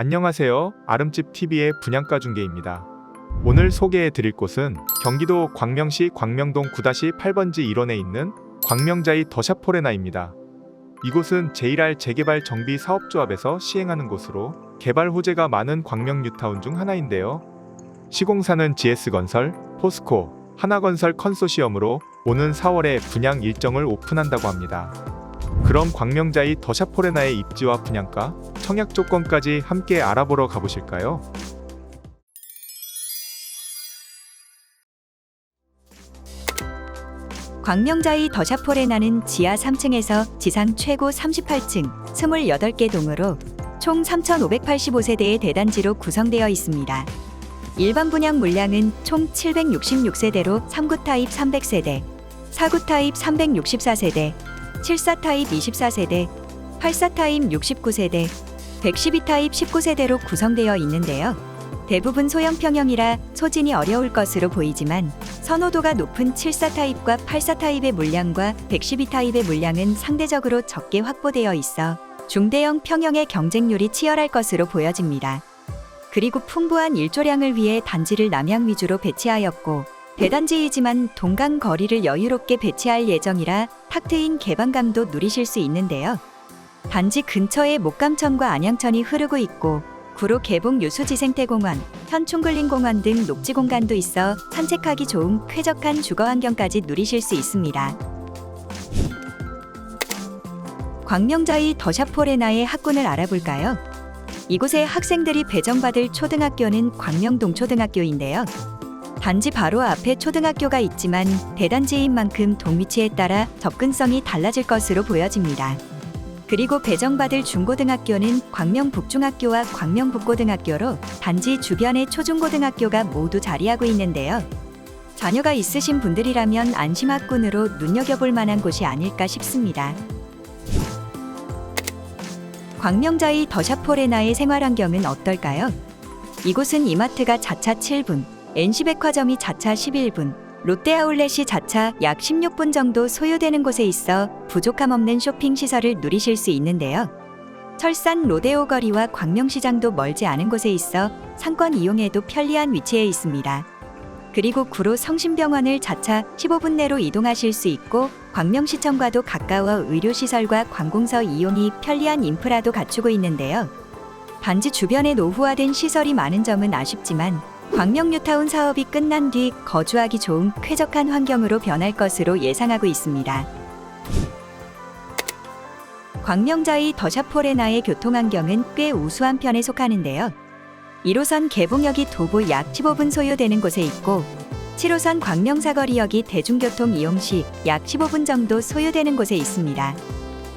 안녕하세요. 아름집 TV의 분양가 중개입니다. 오늘 소개해 드릴 곳은 경기도 광명시 광명동 9-8번지 1원에 있는 광명자이 더샤포레나입니다. 이곳은 제1할 재개발 정비 사업조합에서 시행하는 곳으로 개발 호재가 많은 광명 뉴타운 중 하나인데요. 시공사는 GS건설, 포스코, 하나건설 컨소시엄으로 오는 4월에 분양 일정을 오픈한다고 합니다. 그럼 광명자이 더샤포레나의 입지와 분양가, 청약 조건까지 함께 알아보러 가보실까요? 광명자이 더샤포레나는 지하 3층에서 지상 최고 38층 28개 동으로 총 3,585세대의 대단지로 구성되어 있습니다. 일반 분양 물량은 총 766세대로 3구 타입 300세대, 4구 타입 364세대, 74 타입 24세대, 84 타입 69세대, 112 타입 19세대로 구성되어 있는데요. 대부분 소형 평형이라 소진이 어려울 것으로 보이지만 선호도가 높은 74 타입과 84 타입의 물량과 112 타입의 물량은 상대적으로 적게 확보되어 있어 중대형 평형의 경쟁률이 치열할 것으로 보여집니다. 그리고 풍부한 일조량을 위해 단지를 남향 위주로 배치하였고 대단지이지만 동강 거리를 여유롭게 배치할 예정이라 탁 트인 개방감도 누리실 수 있는데요. 단지 근처에 목감천과 안양천이 흐르고 있고 구로 개봉 유수지생태공원, 현충글린공원 등 녹지 공간도 있어 산책하기 좋은 쾌적한 주거 환경까지 누리실 수 있습니다. 광명자이 더샤포레나의 학군을 알아볼까요? 이곳에 학생들이 배정받을 초등학교는 광명동 초등학교인데요. 단지 바로 앞에 초등학교가 있지만 대단지인 만큼 동위치에 따라 접근성이 달라질 것으로 보여집니다. 그리고 배정받을 중고등학교는 광명북중학교와 광명북고등학교로 단지 주변의 초중고등학교가 모두 자리하고 있는데요. 자녀가 있으신 분들이라면 안심학군으로 눈여겨볼 만한 곳이 아닐까 싶습니다. 광명자이 더샤포레나의 생활환경은 어떨까요? 이곳은 이마트가 자차 7분, NC백화점이 자차 11분, 롯데아울렛이 자차 약 16분 정도 소요되는 곳에 있어 부족함 없는 쇼핑 시설을 누리실 수 있는데요. 철산 로데오 거리와 광명시장도 멀지 않은 곳에 있어 상권 이용에도 편리한 위치에 있습니다. 그리고 구로 성심병원을 자차 15분 내로 이동하실 수 있고 광명시청과도 가까워 의료시설과 관공서 이용이 편리한 인프라도 갖추고 있는데요. 단지 주변에 노후화된 시설이 많은 점은 아쉽지만 광명 뉴타운 사업이 끝난 뒤 거주하기 좋은 쾌적한 환경으로 변할 것으로 예상하고 있습니다. 광명자의 더샤포레나의 교통환경은 꽤 우수한 편에 속하는데요. 1호선 개봉역이 도보 약 15분 소요되는 곳에 있고 7호선 광명사거리역이 대중교통 이용 시 약 15분 정도 소요되는 곳에 있습니다.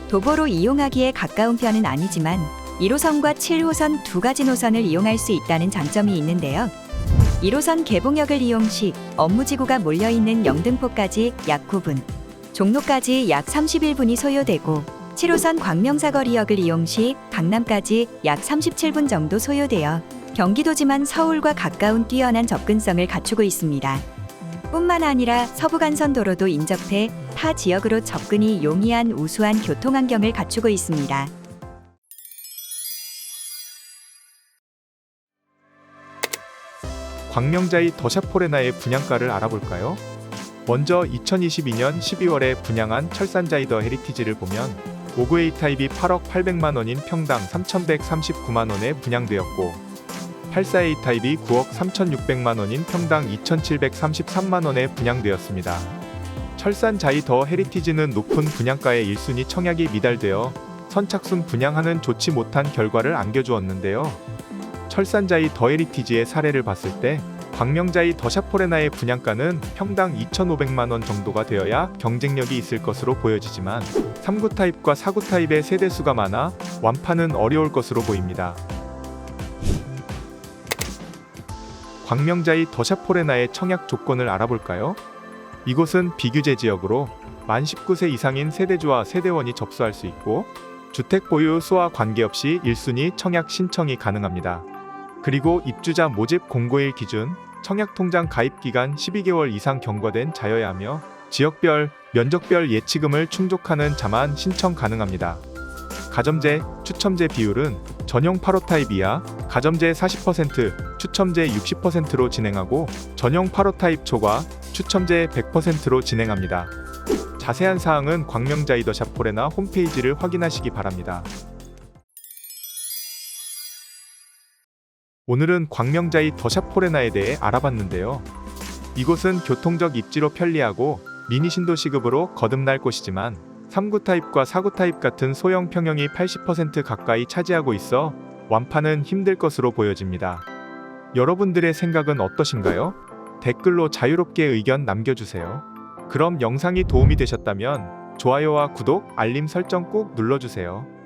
도보로 이용하기에 가까운 편은 아니지만 1호선과 7호선 두 가지 노선을 이용할 수 있다는 장점이 있는데요. 1호선 개봉역을 이용 시 업무지구가 몰려있는 영등포까지 약 9분, 종로까지 약 31분이 소요되고 7호선 광명사거리역을 이용 시 강남까지 약 37분 정도 소요되어 경기도지만 서울과 가까운 뛰어난 접근성을 갖추고 있습니다. 뿐만 아니라 서부간선도로도 인접해 타 지역으로 접근이 용이한 우수한 교통환경을 갖추고 있습니다. 광명자이 더샤포레나의 분양가를 알아볼까요? 먼저 2022년 12월에 분양한 철산자이 더 헤리티지를 보면 5구A 타입이 8억 800만 원인 평당 3,139만 원에 분양되었고 84A 타입이 9억 3,600만 원인 평당 2,733만 원에 분양되었습니다. 철산 자이 더 헤리티지는 높은 분양가에 1순위 청약이 미달되어 선착순 분양하는 좋지 못한 결과를 안겨주었는데요. 철산자이 더 헤리티지의 사례를 봤을 때 광명자이 더샤포레나의 분양가는 평당 2,500만 원 정도가 되어야 경쟁력이 있을 것으로 보여지지만 3구 타입과 4구 타입의 세대 수가 많아 완파는 어려울 것으로 보입니다. 광명자이 더샤포레나의 청약 조건을 알아볼까요? 이곳은 비규제 지역으로 만 19세 이상인 세대주와 세대원이 접수할 수 있고 주택 보유 수와 관계없이 1순위 청약 신청이 가능합니다. 그리고 입주자 모집 공고일 기준 청약 통장 가입 기간 12개월 이상 경과된 자여야 하며 지역별, 면적별 예치금을 충족하는 자만 신청 가능합니다. 가점제, 추첨제 비율은 전용 8호 타입 이하, 가점제 40%, 추첨제 60%로 진행하고 전용 8호 타입 초과, 추첨제 100%로 진행합니다. 자세한 사항은 광명자이더샵 포레나 홈페이지를 확인하시기 바랍니다. 오늘은 광명자이 더샵 포레나에 대해 알아봤는데요. 이곳은 교통적 입지로 편리하고 미니 신도 시급으로 거듭날 곳이지만 3구 타입과 4구 타입 같은 소형 평형이 80% 가까이 차지하고 있어 완파는 힘들 것으로 보여집니다. 여러분들의 생각은 어떠신가요? 댓글로 자유롭게 의견 남겨주세요. 그럼 영상이 도움이 되셨다면 좋아요와 구독, 알림 설정 꼭 눌러주세요.